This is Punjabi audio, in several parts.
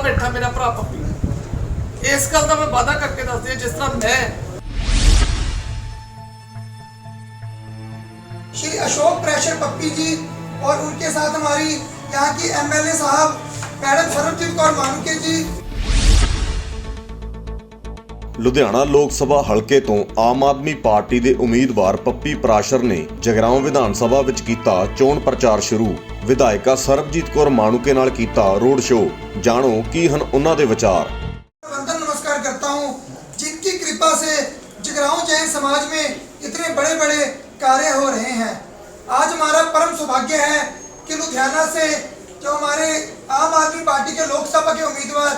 ਬੈਠਾ ਮੇਰਾ ਭਰਾ ਪੱਪੀ ਇਸ ਗੱਲ ਦਾ ਮੈਂ ਵਾਅਦਾ ਕਰਕੇ ਦੱਸਦੀ ਹਾਂ ਜਿਸ ਤਰ੍ਹਾਂ ਮੈਂ श्री अशोक प्रेशर पप्पी जी और उनके साथ हमारी यहाँ की एमएलए साहब मैडम सर्वजीत कौर मानके जी ਲੁਧਿਆਣਾ ਲੋਕ ਸਭਾ ਹਲਕੇ ਤੋਂ ਆਮ ਆਦਮੀ ਪਾਰਟੀ ਦੇ ਉਮੀਦਵਾਰ ਪੱਪੀ ਪ੍ਰਾਸ਼ਰ ਨੇ ਜਗਰਾਉਂ ਵਿਧਾਨ ਸਭਾ ਵਿੱਚ ਕੀਤਾ ਚੋਣ ਪ੍ਰਚਾਰ ਸ਼ੁਰੂ ਵਿਧਾਇਕਾ ਸਰਬਜੀਤ ਕੌਰ ਮਾਣੂਕੇ ਨਾਲ ਕੀਤਾ ਰੋਡ ਸ਼ੋਅ ਜਾਣੋ ਕੀ ਹਨ ਉਹਨਾਂ ਦੇ ਵਿਚਾਰ वंदन नमस्कार करता हूँ जिनकी कृपा से जगराऊं जैन समाज में इतने बड़े बड़े कार्य हो रहे हैं आज हमारा परम सौभाग्य है कि लुधियाना से जो हमारे आम आदमी पार्टी के लोकसभा के उम्मीदवार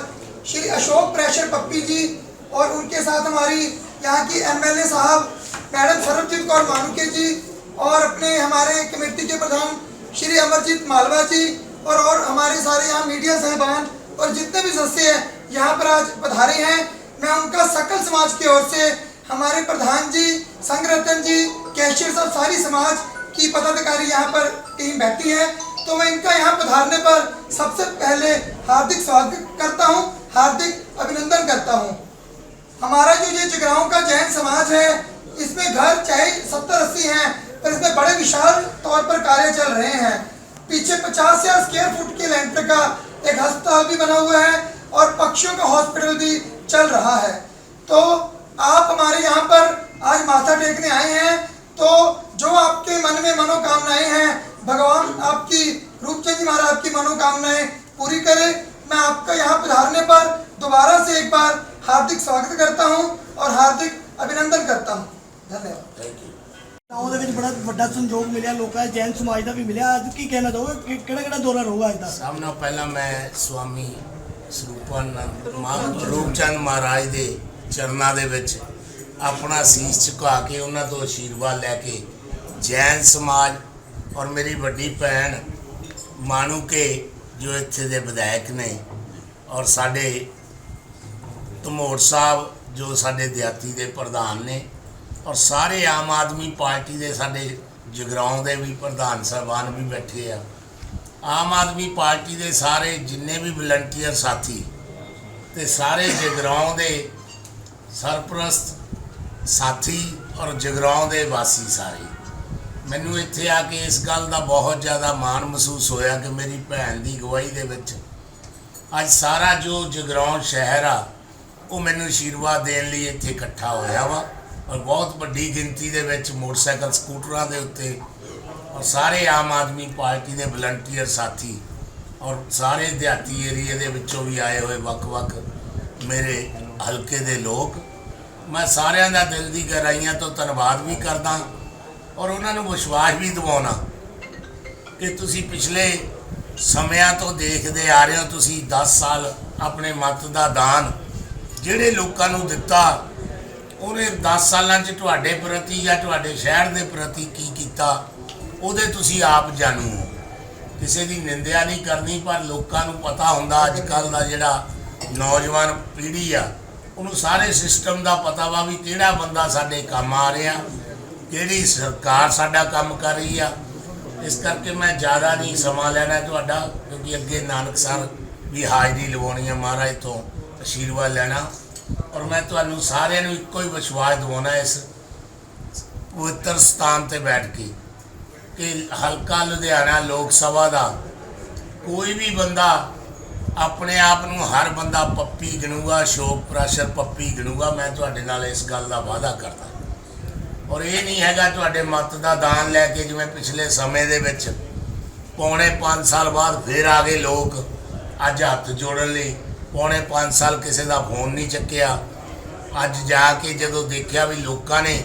श्री अशोक प्रेशर पप्पी जी और उनके साथ हमारी यहाँ की एमएलए साहब, मैडम सर्वजीत कौर मानूके जी और अपने हमारे कमेटी के प्रधान श्री अमरजीत मालवा जी और और हमारे सारे यहाँ मीडिया साहबान और जितने भी सदस्य हैं, यहाँ पर आज पधारे हैं। मैं उनका सकल समाज की ओर से हमारे प्रधान जी, संगरतन जी, कैशियर साहब, सारी समाज की पदाधिकारी यहाँ पर टीम बैठी है। तो मैं इनका यहाँ पधारने पर सबसे पहले हार्दिक स्वागत करता हूँ, हार्दिक अभिनंदन करता हूँ। हमारा जो ये जगराओं का जैन समाज है, इसमें घर चाहे सत्तर अस्सी हैं, पर इसमें बड़े विशाल तौर पर कार्य चल रहे हैं। पीछे पचास हज़ार स्क्वायर फुट के लेंटर का एक अस्पताल भी बना हुआ है और पक्षियों का हॉस्पिटल भी चल रहा है। तो आप हमारे यहाँ पर आज माथा टेकने आए हैं तो जो आपके मन में मनोकामनाएँ हैं, भगवान आपकी, रूपचंद जी महाराज की मनोकामनाएँ पूरी करे। मैं आपका यहाँ पधारने पर दोबारा से एक बार हार्दिक स्वागत करता हूँ और हार्दिक अभिनंदन करता हूँ धन्यवाद ਤਾਂ ਉਹਦੇ ਵਿੱਚ ਬੜਾ ਵੱਡਾ ਸੰਯੋਗ ਮਿਲਿਆ ਲੋਕਾਂ ਦੇ ਜੈਨ ਸਮਾਜ ਦਾ ਵੀ ਮਿਲਿਆ ਅੱਜ ਕੀ ਕਹਿਣਾ ਚਾਹੋਗੇ ਕਿ ਕਿਹੜਾ ਕਿਹੜਾ ਦੌਰਾ ਰਹੂਗਾ ਅੱਜ ਦਾ ਸਭ ਨਾਲੋਂ ਪਹਿਲਾਂ ਮੈਂ ਸਵਾਮੀ ਸਰੂਪਾਨੰਦ ਮਾ- ਰੂਪਚੰਦ ਮਹਾਰਾਜ ਦੇ ਚਰਨਾਂ ਦੇ ਵਿੱਚ ਆਪਣਾ ਸੀਸ ਝੁਕਾ ਕੇ ਉਹਨਾਂ ਤੋਂ ਆਸ਼ੀਰਵਾਦ ਲੈ ਕੇ ਜੈਨ ਸਮਾਜ ਔਰ ਮੇਰੀ ਵੱਡੀ ਭੈਣ ਮਾਨੂ ਕੇ ਜੋ ਇੱਥੇ ਦੇ ਵਿਧਾਇਕ ਨੇ ਔਰ ਸਾਡੇ ਧਮੋੜ ਸਾਹਿਬ, ਜੋ ਸਾਡੇ ਦਿਹਾਤੀ ਦੇ ਪ੍ਰਧਾਨ ਨੇ ਔਰ ਸਾਰੇ ਆਮ ਆਦਮੀ ਪਾਰਟੀ ਦੇ ਸਾਡੇ ਜਗਰਾਉਂ ਦੇ ਵੀ ਪ੍ਰਧਾਨ ਸਾਹਿਬਾਨ ਵੀ ਬੈਠੇ ਆ। ਆਮ ਆਦਮੀ ਪਾਰਟੀ ਦੇ ਸਾਰੇ ਜਿੰਨੇ ਵੀ ਵਲੰਟੀਅਰ ਸਾਥੀ ਤੇ ਸਾਰੇ ਜਗਰਾਉਂ ਦੇ ਸਰਪ੍ਰਸਤ ਸਾਥੀ ਔਰ ਜਗਰਾਉਂ ਦੇ ਵਾਸੀ ਸਾਰੇ। ਮੈਨੂੰ ਇੱਥੇ ਆ ਕੇ ਇਸ ਗੱਲ ਦਾ ਬਹੁਤ ਜ਼ਿਆਦਾ ਮਾਣ ਮਹਿਸੂਸ ਹੋਇਆ ਕਿ ਮੇਰੀ ਭੈਣ ਦੀ ਗਵਾਹੀ ਦੇ ਵਿੱਚ ਅੱਜ ਸਾਰਾ ਜੋ ਜਗਰਾਉਂ ਸ਼ਹਿਰ ਆ ਉਹ ਮੈਨੂੰ ਆਸ਼ੀਰਵਾਦ ਦੇਣ ਲਈ ਇੱਥੇ ਇਕੱਠਾ ਹੋਇਆ ਵਾ ਔਰ ਬਹੁਤ ਵੱਡੀ ਗਿਣਤੀ ਦੇ ਵਿੱਚ ਮੋਟਰਸਾਈਕਲ ਸਕੂਟਰਾਂ ਦੇ ਉੱਤੇ ਔਰ ਸਾਰੇ ਆਮ ਆਦਮੀ ਪਾਰਟੀ ਦੇ ਵਲੰਟੀਅਰ ਸਾਥੀ ਔਰ ਸਾਰੇ ਦਿਹਾਤੀ ਏਰੀਏ ਦੇ ਵਿੱਚੋਂ ਵੀ ਆਏ ਹੋਏ ਵੱਖ-ਵੱਖ ਮੇਰੇ ਹਲਕੇ ਦੇ ਲੋਕ। ਮੈਂ ਸਾਰਿਆਂ ਦਾ ਦਿਲ ਦੀ ਗਹਿਰਾਈਆਂ ਤੋਂ ਧੰਨਵਾਦ ਵੀ ਕਰਦਾ ਔਰ ਉਹਨਾਂ ਨੂੰ ਵਿਸ਼ਵਾਸ ਵੀ ਦਿਵਾਉਣਾ ਕਿ ਤੁਸੀਂ ਪਿਛਲੇ ਸਮਿਆਂ ਤੋਂ ਦੇਖਦੇ ਆ ਰਹੇ ਹੋ, ਤੁਸੀਂ 10 ਸਾਲ ਆਪਣੇ ਮਤ ਦਾ ਦਾਨ ਜਿਹੜੇ ਲੋਕਾਂ ਨੂੰ ਦਿੱਤਾ, ਉਹਨੇ 10 ਸਾਲਾਂ 'ਚ ਤੁਹਾਡੇ ਪ੍ਰਤੀ ਜਾਂ ਤੁਹਾਡੇ ਸ਼ਹਿਰ ਦੇ ਪ੍ਰਤੀ ਕੀ ਕੀਤਾ, ਉਹਦੇ ਤੁਸੀਂ ਆਪ ਜਾਣੂ ਹੋ। ਕਿਸੇ ਦੀ ਨਿੰਦਿਆ ਨਹੀਂ ਕਰਨੀ, ਪਰ ਲੋਕਾਂ ਨੂੰ ਪਤਾ ਹੁੰਦਾ ਅੱਜ ਕੱਲ ਦਾ ਜਿਹੜਾ ਨੌਜਵਾਨ ਪੀੜ੍ਹੀ ਆ, ਉਹਨੂੰ ਸਾਰੇ ਸਿਸਟਮ ਦਾ ਪਤਾ ਵਾ ਵੀ ਕਿਹੜਾ ਬੰਦਾ ਸਾਡੇ ਕੰਮ ਆ ਰਿਹਾ, ਕਿਹੜੀ ਸਰਕਾਰ ਸਾਡਾ ਕੰਮ ਕਰ ਰਹੀ ਆ। ਇਸ ਕਰਕੇ ਮੈਂ ਜ਼ਿਆਦਾ ਨਹੀਂ ਸਮਾਂ ਲੈਣਾ ਤੁਹਾਡਾ, ਕਿਉਂਕਿ ਅੱਗੇ ਨਾਨਕ ਸਰ ਵੀ ਹਾਜ਼ਰੀ ਲਵਾਉਣੀ ਆ ਮਹਾਰਾਜ ਤੋਂ। ਆਸ਼ੀਰਵਾਦ ਲੈਣਾ ਔਰ ਮੈਂ ਤੁਹਾਨੂੰ ਸਾਰਿਆਂ ਨੂੰ ਇੱਕੋ ਹੀ ਵਿਸ਼ਵਾਸ ਦਿਵਾਉਣਾ ਇਸ ਪਵਿੱਤਰ ਸਥਾਨ ਤੇ ਬੈਠ ਕੇ ਕਿ ਹਲਕਾ ਲੁਧਿਆਣਾ ਲੋਕ ਸਭਾ ਦਾ ਕੋਈ ਵੀ ਬੰਦਾ ਆਪਣੇ ਆਪ ਨੂੰ ਹਰ ਬੰਦਾ ਪੱਪੀ ਗਿਣੂਗਾ, ਸ਼ੋਕ ਪ੍ਰੈਸ਼ਰ ਪੱਪੀ ਗਿਣੂਗਾ, ਮੈਂ ਤੁਹਾਡੇ ਨਾਲ ਇਸ ਗੱਲ ਦਾ ਵਾਅਦਾ ਕਰਦਾ। ਔਰ ਇਹ ਨਹੀਂ ਹੈਗਾ ਤੁਹਾਡੇ ਮਤ ਦਾ ਦਾਨ ਲੈ ਕੇ ਜਿਵੇਂ ਪਿਛਲੇ ਸਮੇਂ ਦੇ ਵਿੱਚ, ਪੌਣੇ 5 ਸਾਲ ਬਾਅਦ ਫੇਰ ਆ ਗਏ ਲੋਕ ਅੱਜ ਹੱਥ ਜੋੜਨ ਲਈ। ਪੌਣੇ 5 ਸਾਲ ਕਿਸੇ ਦਾ ਫੋਨ ਨਹੀਂ ਚੱਕਿਆ। ਅੱਜ ਜਾ ਕੇ ਜਦੋਂ ਦੇਖਿਆ ਵੀ ਲੋਕਾਂ ਨੇ,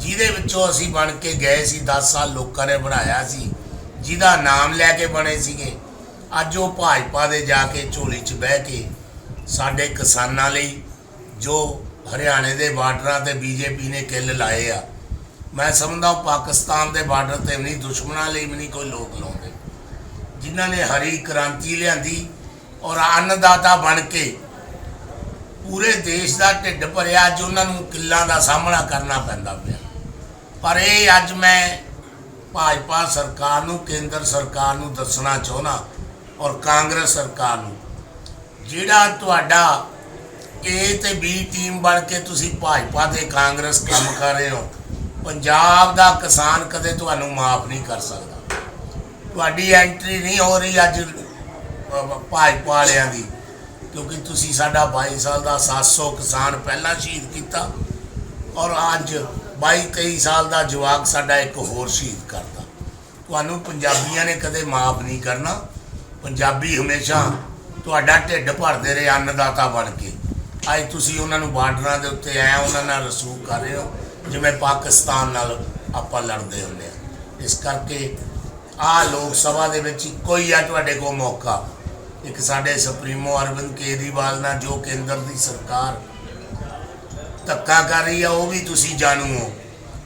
ਜਿਹਦੇ ਵਿੱਚੋਂ ਅਸੀਂ ਬਣ ਕੇ ਗਏ ਸੀ 10 ਸਾਲ ਲੋਕਾਂ ਨੇ ਬਣਾਇਆ ਸੀ, ਜਿਹਦਾ ਨਾਮ ਲੈ ਕੇ ਬਣੇ ਸੀਗੇ, ਅੱਜ ਉਹ ਭਾਜਪਾ ਦੇ ਜਾ ਕੇ ਝੋਲੀ 'ਚ ਬਹਿ ਕੇ ਸਾਡੇ ਕਿਸਾਨਾਂ ਲਈ ਜੋ ਹਰਿਆਣੇ ਦੇ ਬਾਰਡਰਾਂ ਤੇ ਬੀਜੇਪੀ ਨੇ ਕਿੱਲ ਲਾਏ ਆ, ਮੈਂ ਸਮਝਦਾ ਉਹ ਪਾਕਿਸਤਾਨ ਦੇ ਬਾਰਡਰ ਤੇ ਵੀ ਨਹੀਂ, ਦੁਸ਼ਮਣਾਂ ਲਈ ਵੀ ਨਹੀਂ ਕੋਈ ਲੋਕ ਲਾਉਂਦੇ। ਜਿਨ੍ਹਾਂ ਨੇ ਹਰੀ ਕ੍ਰਾਂਤੀ ਲਿਆਂਦੀ ਔਰ ਅੰਨਦਾਤਾ ਬਣ ਕੇ ਪੂਰੇ ਦੇਸ਼ ਦਾ ਢਿੱਡ ਭਰਿਆ, ਅੱਜ ਉਹਨਾਂ ਨੂੰ ਕਿੱਲਾਂ ਦਾ ਸਾਹਮਣਾ ਕਰਨਾ ਪੈਂਦਾ ਪਿਆ। ਪਰ ਇਹ ਅੱਜ ਮੈਂ ਭਾਜਪਾ ਸਰਕਾਰ ਨੂੰ, ਕੇਂਦਰ ਸਰਕਾਰ ਨੂੰ ਦੱਸਣਾ ਚਾਹੁੰਦਾ ਔਰ ਕਾਂਗਰਸ ਸਰਕਾਰ ਨੂੰ, ਜਿਹੜਾ ਤੁਹਾਡਾ ਏ ਤੇ B ਟੀਮ ਬਣ ਕੇ ਤੁਸੀਂ ਭਾਜਪਾ ਤੇ ਕਾਂਗਰਸ ਕੰਮ ਕਰ ਰਹੇ ਹੋ, ਪੰਜਾਬ ਦਾ ਕਿਸਾਨ ਕਦੇ ਤੁਹਾਨੂੰ ਮਾਫ ਨਹੀਂ ਕਰ ਸਕਦਾ। ਤੁਹਾਡੀ ਐਂਟਰੀ ਨਹੀਂ ਹੋ ਰਹੀ ਅੱਜ ਭਾਜਪਾ ਵਾਲਿਆਂ ਦੀ, ਕਿਉਂਕਿ ਤੁਸੀਂ ਸਾਡਾ 22 ਸਾਲ ਦਾ 700 ਕਿਸਾਨ ਪਹਿਲਾਂ ਸ਼ਹੀਦ ਕੀਤਾ ਔਰ ਅੱਜ 22 23 ਸਾਲ ਦਾ ਜਵਾਕ ਸਾਡਾ ਇੱਕ ਹੋਰ ਸ਼ਹੀਦ ਕਰਦਾ ਤੁਹਾਨੂੰ ਪੰਜਾਬੀਆਂ ਨੇ ਕਦੇ ਮਾਫ ਨਹੀਂ ਕਰਨਾ। ਪੰਜਾਬੀ ਹਮੇਸ਼ਾ ਤੁਹਾਡਾ ਢਿੱਡ ਭਰਦੇ ਰਹੇ, ਅੰਨਦਾਤਾ ਬਣ ਕੇ। ਅੱਜ ਤੁਸੀਂ ਉਹਨਾਂ ਨੂੰ ਬਾਰਡਰਾਂ ਦੇ ਉੱਤੇ ਆਇਆ ਉਹਨਾਂ ਨਾਲ ਰਸੂਖ ਕਰ ਰਹੇ ਹੋ, ਜਿਵੇਂ ਪਾਕਿਸਤਾਨ ਨਾਲ ਆਪਾਂ ਲੜਦੇ ਹੁੰਦੇ ਆ ਇਸ ਕਰਕੇ ਆ ਲੋਕ ਸਭਾ ਦੇ ਵਿੱਚ ਇੱਕੋ ਹੀ ਆ, ਤੁਹਾਡੇ ਕੋਲ ਮੌਕਾ। ਇੱਕ ਸਾਡੇ ਸੁਪਰੀਮੋ ਅਰਵਿੰਦ ਕੇਜਰੀਵਾਲ ਨਾਲ ਜੋ ਕੇਂਦਰ ਦੀ ਸਰਕਾਰ ਧੱਕਾ ਕਰ ਰਹੀ ਆ, ਉਹ ਵੀ ਤੁਸੀਂ ਜਾਣੂ ਹੋ।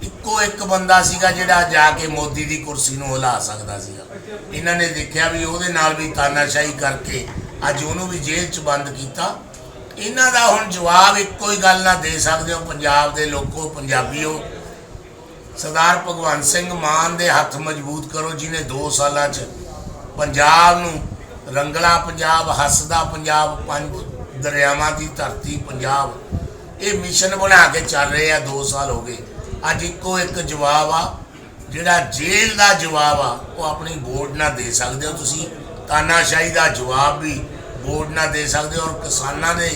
ਇੱਕੋ ਇੱਕ ਬੰਦਾ ਸੀਗਾ ਜਿਹੜਾ ਜਾ ਕੇ ਮੋਦੀ ਦੀ ਕੁਰਸੀ ਨੂੰ ਹਿਲਾ ਸਕਦਾ ਸੀਗਾ। ਇਹਨਾਂ ਨੇ ਦੇਖਿਆ ਵੀ ਉਹਦੇ ਨਾਲ ਵੀ ਤਾਨਾਸ਼ਾਹੀ ਕਰਕੇ ਅੱਜ ਉਹਨੂੰ ਵੀ ਜੇਲ੍ਹ 'ਚ ਬੰਦ ਕੀਤਾ। ਇਹਨਾਂ ਦਾ ਹੁਣ ਜਵਾਬ ਇੱਕੋ ਹੀ ਗੱਲ ਨਾ ਦੇ ਸਕਦੇ ਹੋ, ਪੰਜਾਬ ਦੇ ਲੋਕੋ, ਪੰਜਾਬੀਓ। ਸਰਦਾਰ ਭਗਵੰਤ ਸਿੰਘ ਮਾਨ ਦੇ ਹੱਥ ਮਜ਼ਬੂਤ ਕਰੋ ਜਿਨੇ 2 ਸਾਲਾਂ 'ਚ ਪੰਜਾਬ ਨੂੰ ਰੰਗਲਾ ਪੰਜਾਬ, ਹੱਸਦਾ ਪੰਜਾਬ, ਪੰਜ ਦਰਿਆਵਾਂ ਦੀ ਧਰਤੀ ਪੰਜਾਬ। ਇਹ ਮਿਸ਼ਨ ਬਣਾ ਕੇ ਚੱਲ ਰਹੇ ਆ 2 ਸਾਲ ਹੋ ਗਏ। ਅੱਜ ਇੱਕੋ ਇੱਕ ਜਵਾਬ ਆ, ਜਿਹੜਾ ਜੇਲ੍ਹ ਦਾ ਜਵਾਬ ਆ, ਉਹ ਆਪਣੀ ਬੋਰਡ ਨਾਲ ਦੇ ਸਕਦੇ ਹੋ ਤੁਸੀਂ। ਤਾਨਾਸ਼ਾਹੀ ਦਾ ਜਵਾਬ ਵੀ ਬੋਰਡ ਨਾਲ ਦੇ ਸਕਦੇ ਹੋ, ਔਰ ਕਿਸਾਨਾਂ ਦੇ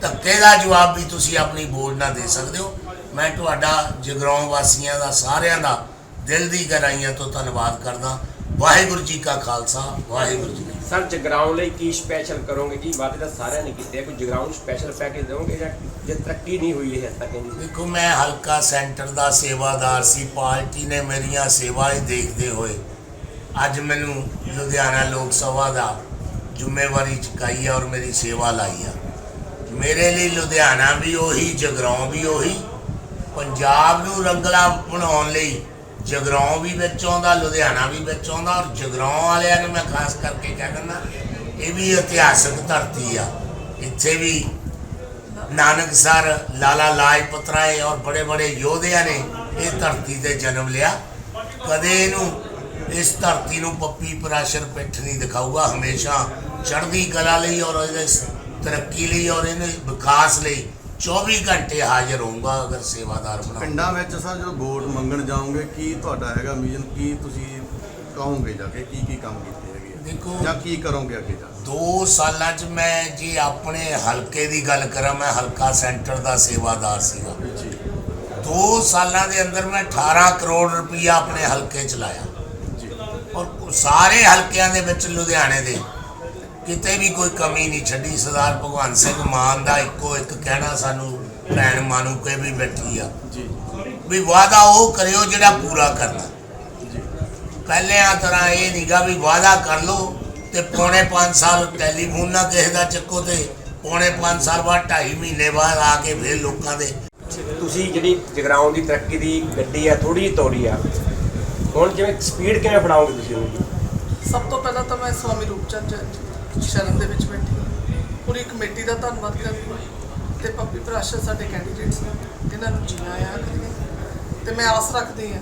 ਧੱਕੇ ਦਾ ਜਵਾਬ ਵੀ ਤੁਸੀਂ ਆਪਣੀ ਬੋਰਡ ਨਾਲ ਦੇ ਸਕਦੇ ਹੋ। ਮੈਂ ਤੁਹਾਡਾ ਜਗਰਾਉਂ ਵਾਸੀਆਂ ਦਾ, ਸਾਰਿਆਂ ਦਾ ਦਿਲ ਦੀ ਗਹਿਰਾਈਆਂ ਤੋਂ ਧੰਨਵਾਦ ਕਰਦਾ। ਵਾਹਿਗੁਰੂ ਜੀ ਕਾ ਖਾਲਸਾ ਵਾਹਿਗੁਰੂ ਜੀ। ਸਰ ਜਗਰਾਉਂ ਲਈ ਕੀ ਸਪੈਸ਼ਲ ਕਰੋਗੇ? ਜੀ ਵਾਅਦੇ ਤਾਂ ਸਾਰਿਆਂ ਨੇ ਕੀਤੇ ਆ, ਕੋਈ ਜਗਰਾਉਂ ਸਪੈਸ਼ਲ ਪੈਕੇਜ ਦੇਵੋਗੇ ਜਾਂ ਜੇ ਤਰੱਕੀ ਨਹੀਂ ਹੋਈ ਇਹ ਤੱਕ ਜੀ ਦੇਖੋ ਮੈਂ ਹਲਕਾ ਸੈਂਟਰ ਦਾ ਸੇਵਾਦਾਰ ਸੀ ਪਾਰਟੀ ਨੇ ਮੇਰੀਆਂ ਸੇਵਾएं ਦੇਖਦੇ ਹੋਏ। ਅੱਜ ਮੈਨੂੰ ਲੁਧਿਆਣਾ ਲੋਕ ਸਭਾ ਦਾ ਜ਼ਿੰਮੇਵਾਰੀ ਚੁਕਾਈ ਹੈ ਔਰ ਮੇਰੀ ਸੇਵਾ ਲਾਈ ਆ। ਮੇਰੇ ਲਈ ਲੁਧਿਆਣਾ ਵੀ ਉਹੀ ਜਗਰਾਉਂ ਵੀ ਉਹੀ ਪੰਜਾਬ ਨੂੰ ਰੰਗਲਾ ਬਣਾਉਣ ਲਈ ਜਗਰਾਉਂ ਵੀ ਵਿੱਚ ਆਉਂਦਾ, ਲੁਧਿਆਣਾ ਵੀ ਵਿੱਚ ਆਉਂਦਾ ਔਰ ਜਗਰਾਉਂ ਵਾਲਿਆਂ ਨੂੰ ਮੈਂ ਖਾਸ ਕਰਕੇ ਕਹਿ ਦਿੰਦਾ, ਇਹ ਵੀ ਇਤਿਹਾਸਕ ਧਰਤੀ ਆ। ਇੱਥੇ ਵੀ ਨਾਨਕ ਸਰ, ਲਾਲਾ ਲਾਜਪਤ ਰਾਏ ਔਰ ਬੜੇ ਬੜੇ ਯੋਧਿਆਂ ਨੇ ਇਹ ਧਰਤੀ ਤੇ ਜਨਮ ਲਿਆ। ਕਦੇ ਇਹਨੂੰ ਇਸ ਧਰਤੀ ਨੂੰ ਪੱਪੀ ਪਰਾਸ਼ਰ ਪਿੱਠ ਨਹੀਂ ਦਿਖਾਊਗਾ, ਹਮੇਸ਼ਾ ਚੜ੍ਹਦੀ ਕਲਾ ਲਈ ਔਰ ਇਹਦੇ ਤਰੱਕੀ ਲਈ ਔਰ ਇਹਦੇ ਵਿਕਾਸ ਲਈ 24 ਘੰਟੇ ਹਾਜ਼ਰ ਹੋਊਗਾ ਅਗਰ ਸੇਵਾਦਾਰ ਬਣਾ ਪਿੰਡਾਂ ਵਿੱਚ ਸਰ ਜਦੋਂ ਵੋਟ ਮੰਗਣ ਜਾਓਗੇ ਕੀ ਤੁਹਾਡਾ ਹੈਗਾ ਮਿਸ਼ਨ ਕੀ ਤੁਸੀਂ ਕਹੋਗੇ ਜਾ ਕੇ ਕੀ ਕੀ ਕੰਮ ਕੀਤੇ ਹੈਗੇ ਆ? ਦੇਖੋ ਜਾਂ ਕੀ ਕਰੋਗੇ ਅੱਗੇ ਜਾ ਕੇ? ਦੋ ਸਾਲਾਂ 'ਚ ਮੈਂ ਜੇ ਆਪਣੇ ਹਲਕੇ ਦੀ ਗੱਲ ਕਰਾਂ ਮੈਂ ਹਲਕਾ ਸੈਂਟਰ ਦਾ ਸੇਵਾਦਾਰ ਸੀਗਾ। ਜੀ। ਦੋ ਸਾਲਾਂ ਦੇ ਅੰਦਰ ਮੈਂ 18 ਕਰੋੜ ਰੁਪਈਆ ਆਪਣੇ ਹਲਕੇ 'ਚ ਲਾਇਆ। ਜੀ। ਔਰ ਸਾਰੇ ਹਲਕਿਆਂ ਦੇ ਵਿੱਚ ਲੁਧਿਆਣੇ ਦੇ। ਕਿਤੇ ਵੀ ਕੋਈ ਕਮੀ ਨਹੀਂ ਛੱਡੀ। ਸਰਦਾਰ ਭਗਵੰਤ ਸਿੰਘ ਮਾਨ ਦਾ ਇੱਕੋ ਇੱਕ ਕਹਿਣਾ ਸਾਨੂੰ ਭੈਣ ਮਾਨੂ ਕੇ ਵੀ ਬੈਠੀ ਆ। ਜੀ। ਵੀ ਵਾਅਦਾ ਉਹ ਕਰਿਓ ਜਿਹੜਾ ਪੂਰਾ ਕਰਨਾ। ਜੀ। ਪਹਿਲਿਆਂ ਤਰ੍ਹਾਂ ਇਹ ਨਹੀਂਗਾ ਵੀ ਵਾਅਦਾ ਕਰ ਲਓ ਤੇ ਪੌਣੇ 5 ਸਾਲ ਟੈਲੀਫੋਨ ਨਾ ਕਿਸੇ ਦਾ ਚੱਕੋ ਤੇ ਪੌਣੇ 5 ਸਾਲ ਬਾਅਦ 2.5 ਮਹੀਨੇ ਬਾਅਦ ਆ ਕੇ ਫਿਰ ਲੋਕਾਂ ਦੇ ਤੁਸੀਂ ਜਿਹੜੀ ਜਗਰਾਉਂ ਦੀ ਤਰੱਕੀ ਦੀ ਗੱਡੀ ਆ ਥੋੜੀ ਜਿਹੀ ਤੋੜੀ ਆ। ਹੁਣ ਜਿਵੇਂ ਸਪੀਡ ਕਿਵੇਂ ਫੜਾਓਗੇ ਤੁਸੀਂ ਉਹਦੀ? ਸਭ ਤੋਂ ਪਹਿਲਾਂ ਤਾਂ ਮੈਂ ਸਵਾਮੀ ਰੂਪਚੰਦ ਜੀ ਸ਼ਰਨ ਦੇ ਵਿੱਚ ਬੈਠੀ ਪੂਰੀ ਕਮੇਟੀ ਦਾ ਧੰਨਵਾਦ ਕਰਦੀ ਹਾਂ। ਤੇ ਪੱਪੀ ਪ੍ਰਾਸ਼ਰ ਸਾਡੇ ਕੈਂਡੀਡੇਟਸ ਨੇ। ਇਹਨਾਂ ਨੂੰ ਜੀ ਆਇਆਂ ਆਖਦੀ ਤੇ ਮੈਂ ਆਸ ਰੱਖਦੀ ਹਾਂ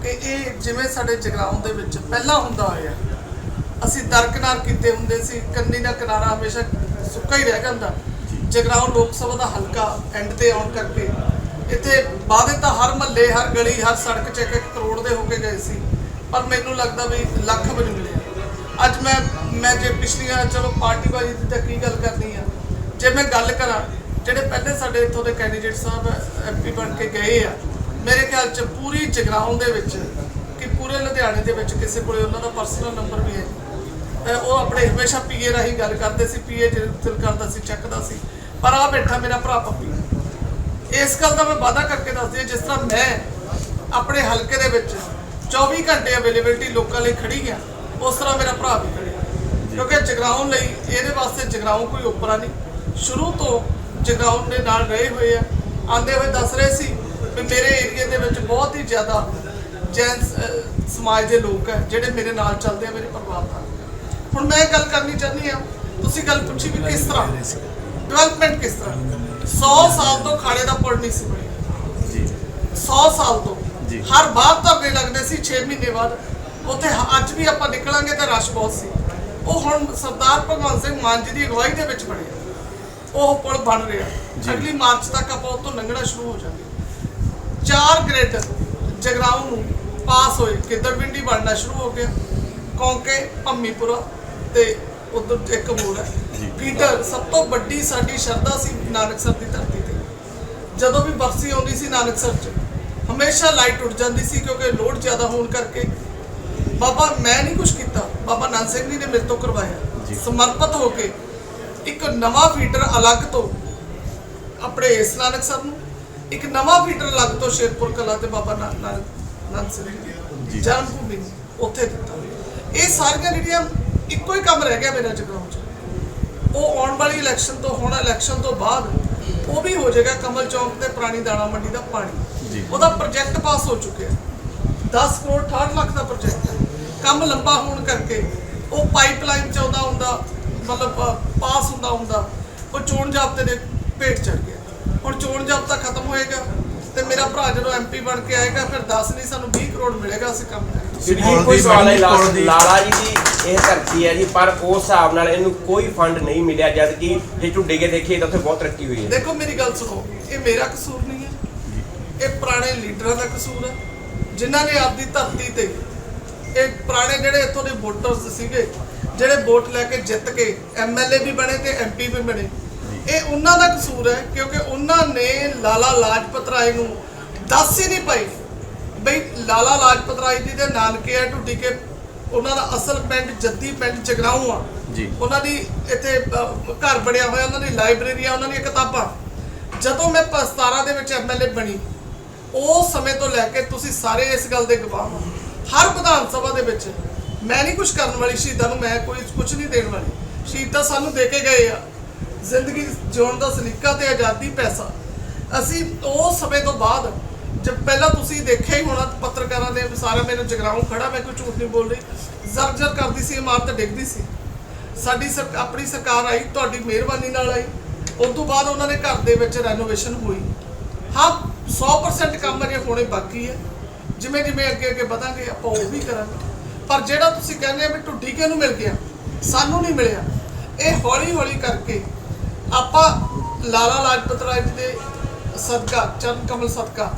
ਕਿ ਇਹ ਜਿਵੇਂ ਸਾਡੇ ਜਗਰਾਉਂ ਦੇ ਵਿੱਚ ਪਹਿਲਾਂ ਹੁੰਦਾ ਹੋਇਆ ਅਸੀਂ ਦਰਕਨਾਰ ਕੀਤੇ ਹੁੰਦੇ ਸੀ। ਕੰਨੀ ਦਾ ਕਿਨਾਰਾ ਹਮੇਸ਼ਾ ਸੁੱਕਾ ਹੀ ਰਹਿ ਜਾਂਦਾ। ਜਗਰਾਉਂ ਲੋਕ ਸਭਾ ਦਾ ਹਲਕਾ ਐਂਡ ਤੇ ਆਉਣ ਕਰਕੇ। ਇੱਥੇ ਵਾਅਦੇ ਤਾਂ ਹਰ ਮਹੱਲੇ, ਹਰ ਗਲੀ, ਹਰ ਸੜਕ 'ਚ ਇੱਕ ਇੱਕ ਕਰੋੜ ਦੇ ਹੋ ਕੇ ਗਏ ਸੀ। ਪਰ ਮੈਨੂੰ ਲੱਗਦਾ ਵੀ ਲੱਖ ਵੀ ਨਹੀਂ ਮਿਲਿਆ। ਅੱਜ ਮੈਂ ਮੈਂ ਜੇ ਪਿਛਲੀਆਂ ਚਲੋ ਪਾਰਟੀ ਪਾਰਟੀਬਾਜ਼ੀ ਦੀ ਤਾਂ ਕੀ ਗੱਲ ਕਰਨੀ ਆ? ਜੇ ਮੈਂ ਗੱਲ ਕਰਾਂ, ਜਿਹੜੇ ਪਹਿਲੇ ਸਾਡੇ ਇੱਥੋਂ ਦੇ ਕੈਂਡੀਡੇਟ ਸਾਹਿਬ ਐਮਪੀ ਬਣ ਕੇ ਗਏ ਆ, ਮੇਰੇ ਖਿਆਲ 'ਚ ਪੂਰੀ ਜਗਰਾਉਂ ਦੇ ਵਿੱਚ ਕਿ ਪੂਰੇ ਲੁਧਿਆਣੇ ਦੇ ਵਿੱਚ ਕਿਸੇ ਕੋਲੇ ਉਹਨਾਂ ਦਾ ਪਰਸਨਲ ਨੰਬਰ ਵੀ ਹੈ। ਅਹ ਉਹ ਆਪਣੇ ਹਮੇਸ਼ਾ ਪੀਏ ਰਾਹੀਂ ਗੱਲ ਕਰਦੇ ਸੀ ਪੀਏ ਦਿਲ ਕਰਦਾ ਸੀ, ਚੱਕਦਾ ਸੀ, ਪਰ ਆ ਬੈਠਾ ਮੇਰਾ ਭਰਾ ਪੱਪੀ ਇਸ ਗੱਲ ਦਾ ਮੈਂ ਵਾਅਦਾ ਕਰਕੇ ਦੱਸਦੀ ਹਾਂ ਜਿਸ ਤਰ੍ਹਾਂ ਮੈਂ ਆਪਣੇ ਹਲਕੇ ਦੇ ਵਿੱਚ 24 ਘੰਟੇ ਅਵੇਲੇਬਿਲਟੀ ਲੋਕਾਂ ਲਈ ਖੜੀ ਆ, ਉਸ ਤਰ੍ਹਾਂ ਮੇਰਾ ਭਰਾ ਵੀ ਖੜਿਆ ਕਿਉਂਕਿ ਜਗਰਾਉਂ ਲਈ ਇਹਦੇ ਵਾਸਤੇ ਜਗਰਾਉਂ ਕੋਈ ਉਪਰਾ ਨਹੀਂ। ਸ਼ੁਰੂ ਤੋਂ ਜਗਰਾਉਂ ਦੇ ਨਾਲ ਰਹੇ ਹੋਏ ਆ। ਆਂਦੇ ਹੋਏ ਦੱਸ ਰਹੇ ਸੀ ਵੀ ਮੇਰੇ ਏਰੀਆ ਦੇ ਵਿੱਚ ਬਹੁਤ ਹੀ ਜ਼ਿਆਦਾ ਜੈਨ ਸਮਾਜ ਦੇ ਲੋਕ ਹੈ ਜਿਹੜੇ ਮੇਰੇ ਨਾਲ ਚੱਲਦੇ ਆ ਮੇਰੇ ਪਰਿਵਾਰ ਨਾਲ। ਹੁਣ ਮੈਂ ਗੱਲ ਕਰਨੀ ਚਾਹੁੰਦੀ ਆ ਤੁਸੀਂ ਗੱਲ ਪੁੱਛੀ ਵੀ ਕਿਸ ਤਰ੍ਹਾਂ? ਡਿਵੈਲਪਮੈਂਟ ਕਿਸ ਤਰ੍ਹਾਂ? 100 ਸਾਲ ਤੋਂ ਖਾੜੇ ਦਾ ਪੁਲ ਨਹੀਂ ਸੀ ਬਣਿਆ। ਜੀ। 100 ਸਾਲ ਤੋਂ। ਜੀ। ਹਰ ਬਾਤ ਧਰਨੇ ਲੱਗਦੇ ਸੀ 6 ਮਹੀਨੇ ਬਾਅਦ। ਉੱਥੇ ਅੱਜ ਵੀ ਆਪਾਂ ਨਿਕਲਾਂਗੇ ਤਾਂ ਰਸ਼ ਬਹੁਤ ਸੀ। ਉਹ ਹੁਣ ਸਰਦਾਰ ਭਗਵੰਤ ਸਿੰਘ ਮਾਨ ਜੀ ਦੀ ਅਗਵਾਈ ਦੇ ਵਿੱਚ ਬਣਿਆ ਉਹ ਪੁਲ ਬਣ ਰਿਹਾ ਅਗਲੀ ਮਾਰਚ ਤੱਕ ਆਪਾਂ ਉਹ ਤੋਂ ਲੰਘਣਾ ਸ਼ੁਰੂ ਹੋ ਜਾਵਾਂਗੇ ਚਾਰ ਗ੍ਰਿਡ ਜਗਰਾਉਂ ਨੂੰ ਪਾਸ ਹੋਏ ਕਿੱਦਰਵਿੰਡੀ ਬਣਨਾ ਸ਼ੁਰੂ ਹੋ ਗਿਆ? ਕੌਂਕੇ ਭੰਮੀਪੁਰਾ ਤੇ ਉਧਰ ਇੱਕ ਹੋਰ ਹੈ। ਫੀਡਰ ਸਭ ਤੋਂ ਵੱਡੀ ਸਾਡੀ ਸ਼ਰਧਾ ਸੀ ਨਾਨਕਸਰ ਦੀ ਧਰਤੀ ਤੇ। ਜਦੋਂ ਵੀ ਬਰਸੀ ਆਉਂਦੀ ਸੀ ਨਾਨਕਸਰ 'ਚ ਹਮੇਸ਼ਾ ਲਾਈਟ ਉੱਡ ਜਾਂਦੀ ਸੀ ਕਿਉਂਕਿ ਲੋਡ ਜ਼ਿਆਦਾ ਹੋਣ ਕਰਕੇ। ਬਾਬਾ ਮੈਂ ਨਹੀਂ ਕੁਝ ਕੀਤਾ। ਬਾਬਾ ਨਾਨਕ ਸਿੰਘ ਜੀ ਨੇ ਮੇਰੇ ਤੋਂ ਕਰਵਾਇਆ। ਸਮਰਪਿਤ ਹੋ ਕੇ ਇੱਕ ਨਵਾਂ ਫੀਡਰ ਅਲੱਗ ਤੋਂ ਆਪਣੇ ਇਸ ਨਾਨਕਸਰ ਨੂੰ ਇੱਕ ਨਵਾਂ ਫੀਡਰ ਅਲੱਗ ਤੋਂ ਸ਼ੇਰਪੁਰ ਕਲਾ ਤੇ ਬਾਬਾ ਨਾ- ਨਾਨਕ ਨਾਨਕ ਸਿੰਘ ਜੀ ਜਨਮ ਭੂਮੀ ਉੱਥੇ ਦਿੱਤਾ। ਇਹ ਸਾਰੀਆਂ ਜਿਹੜੀਆਂ ਇੱਕੋ ਹੀ ਕੰਮ ਰਹਿ ਗਿਆ ਮੇਰਾ ਜਗਰਾਉਂ 'ਚ। ਉਹ ਆਉਣ ਵਾਲੀ ਇਲੈਕਸ਼ਨ ਤੋਂ ਹੁਣ ਇਲੈਕਸ਼ਨ ਤੋਂ ਬਾਅਦ ਉਹ ਵੀ ਹੋ ਜਾਏਗਾ ਕਮਲ ਚੌਂਕ ਤੇ ਪੁਰਾਣੀ ਦਾਣਾ ਮੰਡੀ ਦਾ ਪਾਣੀ। ਉਹਦਾ ਪ੍ਰੋਜੈਕਟ ਪਾਸ ਹੋ ਚੁੱਕਿਆ। 10 ਕਰੋੜ 68 ਲੱਖ ਦਾ ਪ੍ਰੋਜੈਕਟ ਹੈ। ਕੰਮ ਲੰਬਾ ਹੋਣ ਕਰਕੇ ਉਹ ਪਾਈਪਲਾਈਨ ਚ ਆਉਂਦਾ ਹੁੰਦਾ ਮਤਲਬ ਪਾਸ ਹੁੰਦਾ ਹੁੰਦਾ ਉਹ ਚੋਣ ਜਾਬਤੇ ਦੇ ਭੇਟ ਚੜ ਗਿਆ। ਹੁਣ ਚੋਣ ਜਾਬਤਾ ਖਤਮ ਹੋਏਗਾ ਤੇ ਮੇਰਾ ਭਰਾ ਜਦੋਂ ਐਮਪੀ ਬਣ ਕੇ ਆਏਗਾ ਫਿਰ 10 ਨਹੀਂ ਸਾਨੂੰ 20 ਕਰੋੜ ਮਿਲੇਗਾ ਅਸੀਂ ਕੰਮ ਕਰਾਂਗੇ। ਜਿਹੜੀ ਪੁਲ ਕੋਈ ਦੀ ਸਵਾਲ ਹੈ ਪੁਲ ਦੀ- ਲਾਲਾ ਜੀ ਦੀ ਇਹ ਧਰਤੀ ਹੈ ਜੀ ਪਰ ਉਸ ਹਿਸਾਬ ਨਾਲ ਇਹਨੂੰ ਕੋਈ ਫੰਡ ਨਹੀਂ ਮਿਲਿਆ ਜਦ ਕਿ ਜੇ ਝੁੱਡੇ ਕੇ ਦੇਖੀਏ ਤਾਂ ਉੱਥੇ ਬਹੁਤ ਤਰੱਕੀ ਹੋਈ ਹੈ। ਦੇਖੋ ਮੇਰੀ ਗੱਲ ਸੁਣੋ ਇਹ ਮੇਰਾ ਕਸੂਰ ਨਹੀਂ ਹੈ। ਇਹ ਪੁਰਾਣੇ ਲੀਡਰਾਂ ਦਾ ਕਸੂਰ ਹੈ ਜਿਨ੍ਹਾਂ ਨੇ ਆਪਦੀ ਧਰਤੀ ਤੇ ਇਹ ਪੁਰਾਣੇ ਜਿਹੜੇ ਇੱਥੋਂ ਦੇ ਵੋਟਰਸ ਸੀਗੇ ਜਿਹੜੇ ਵੋਟ ਲੈ ਕੇ ਜਿੱਤ ਕੇ ਐਮਐਲਏ ਵੀ ਬਣੇ ਤੇ ਐਮਪੀ ਵੀ ਬਣੇ ਇਹ ਉਹਨਾਂ ਦਾ ਕਸੂਰ ਹੈ ਕਿਉਂਕਿ ਉਹਨਾਂ ਨੇ ਲਾਲਾ ਲਾਜਪਤ ਰਾਏ ਨੂੰ ਦੱਸ ਹੀ ਨਹੀਂ ਪਾਈ ਬਈ ਲਾਲਾ ਲਾਜਪਤ ਰਾਏ ਜੀ ਦੇ ਨਾਨਕੇ ਆ ਢੁੱਡੀ ਕੇ ਉਹਨਾਂ ਦਾ ਅਸਲ ਪਿੰਡ ਜੱਦੀ ਪਿੰਡ ਜਗਰਾਉਂ ਆ। ਜੀ। ਉਹਨਾਂ ਦੀ ਇੱਥੇ ਘਰ ਬਣਿਆ ਹੋਇਆ ਉਹਨਾਂ ਦੀ ਲਾਇਬ੍ਰੇਰੀ ਆ ਉਹਨਾਂ ਦੀਆਂ ਕਿਤਾਬਾਂ। ਜਦੋਂ ਮੈਂ ਪ- 17 ਦੇ ਵਿੱਚ ਐਮਐਲਏ ਬਣੀ ਉਸ ਸਮੇਂ ਤੋਂ ਲੈ ਕੇ ਤੁਸੀਂ ਸਾਰੇ ਇਸ ਗੱਲ ਦੇ ਗਵਾਹ ਹੋ। ਹਰ ਵਿਧਾਨ ਸਭਾ ਦੇ ਵਿੱਚ ਮੈਂ ਨਹੀਂ ਕੁਝ ਕਰਨ ਵਾਲੀ ਸ਼ਹੀਦਾਂ ਨੂੰ, ਮੈਂ ਕੋਈ ਕੁਝ ਨਹੀਂ ਦੇਣ ਵਾਲੀ। ਸ਼ਹੀਦਾਂ ਸਾਨੂੰ ਦੇ ਕੇ ਗਏ ਆ। ਜ਼ਿੰਦਗੀ ਜਿਉਣ ਦਾ ਸਲੀਕਾ ਤੇ ਆਜ਼ਾਦੀ ਪੈਸਾ। ਅਸੀਂ ਉਹ ਸਮੇਂ ਤੋਂ ਬਾਅਦ, ਜਦ ਪਹਿਲਾਂ ਤੁਸੀਂ ਦੇਖਿਆ ਹੀ ਹੋਣਾ, ਪੱਤਰਕਾਰਾਂ ਦੇ ਸਾਰਾ ਮੈਨੂੰ ਜਗਰਾਉਂ ਖੜਾ, ਮੈਂ ਕੋਈ ਝੂਠ ਨਹੀਂ ਬੋਲ ਰਹੀ। ਜ਼ਰ ਜ਼ਰ ਕਰਦੀ ਸੀ, ਇਮਾਰਤ ਡਿੱਗਦੀ ਸੀ। ਸਾਡੀ ਸਰ, ਆਪਣੀ ਸਰਕਾਰ ਆਈ, ਤੁਹਾਡੀ ਮਿਹਰਬਾਨੀ ਨਾਲ ਆਈ। ਉਸ ਤੋਂ ਬਾਅਦ ਉਹਨਾਂ ਦੇ ਘਰ ਦੇ ਵਿੱਚ ਰੈਨੋਵੇਸ਼ਨ ਹੋਈ। ਹਾਂ 100% ਕੰਮ ਅਜੇ ਹੋਣੇ ਬਾਕੀ ਹੈ। ਜਿਵੇਂ ਜਿਵੇਂ ਅੱਗੇ ਅੱਗੇ ਵਧਾਂਗੇ ਆਪਾਂ ਉਹ ਵੀ ਕਰਾਂਗੇ। ਪਰ ਜਿਹੜਾ ਤੁਸੀਂ ਕਹਿੰਦੇ ਆ ਵੀ ਢੁੱਡੀਕੇ ਨੂੰ ਮਿਲ ਗਿਆ? ਸਾਨੂੰ ਨਹੀਂ ਮਿਲਿਆ। ਇਹ ਹੌਲੀ ਹੌਲੀ ਕਰਕੇ ਆਪਾਂ ਲਾਲਾ ਲਾਜਪਤ ਰਾਏ ਜੀ ਦੇ ਸਦਕਾ ਚਰਨ ਕਮਲ ਸਦਕਾ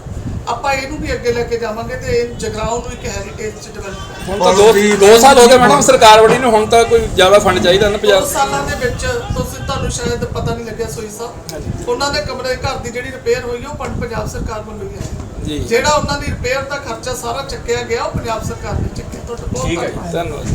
ਆਪਾਂ ਇਹਨੂੰ ਵੀ ਅੱਗੇ ਲੈ ਕੇ ਜਾਵਾਂਗੇ ਤੇ ਇਹ ਜਗਰਾਉਂ ਨੂੰ ਇੱਕ ਹੈਰੀਟੇਜ ਚ ਡਿਵੈਲਪ ਹੁਣ ਤਾਂ ਦੋ ਦੋ ਸਾਲ ਹੋ ਗਏ ਮੈਡਮ ਸਰਕਾਰ ਬਣੀ ਨੂੰ ਹੁਣ ਤਾਂ ਕੋਈ ਜ਼ਿਆਦਾ ਫੰਡ ਚਾਹੀਦਾ ਨਾ ਦੋ ਪੰਜਾਬ ਸਾਲਾਂ ਦੇ ਵਿੱਚ ਤੁਸੀਂ ਤੁਹਾਨੂੰ ਸ਼ਾਇਦ ਪਤਾ ਨਹੀਂ ਲੱਗਿਆ ਸੋਈ ਸਾਹਿਬ। ਉਹਨਾਂ ਦੇ ਕਮਰੇ ਘਰ ਦੀ ਜਿਹੜੀ ਰਿਪੇਅਰ ਹੋਈ ਉਹ ਪੰਜ ਪੰਜਾਬ ਸਰਕਾਰ ਵੱਲੋਂ ਹੀ। ਹੈ। ਜਿਹੜਾ ਉਹਨਾਂ ਦੀ ਰਿਪੇਅਰ ਦਾ ਖਰਚਾ ਸਾਰਾ ਚੱਕਿਆ ਗਿਆ ਉਹ ਪੰਜਾਬ ਸਰਕਾਰ ਨੇ ਚੱਕਿਆ ਤੁਹਾਡਾ ਬਹੁਤ ਠੀਕ ਹੈ ਧੰਨਵਾਦ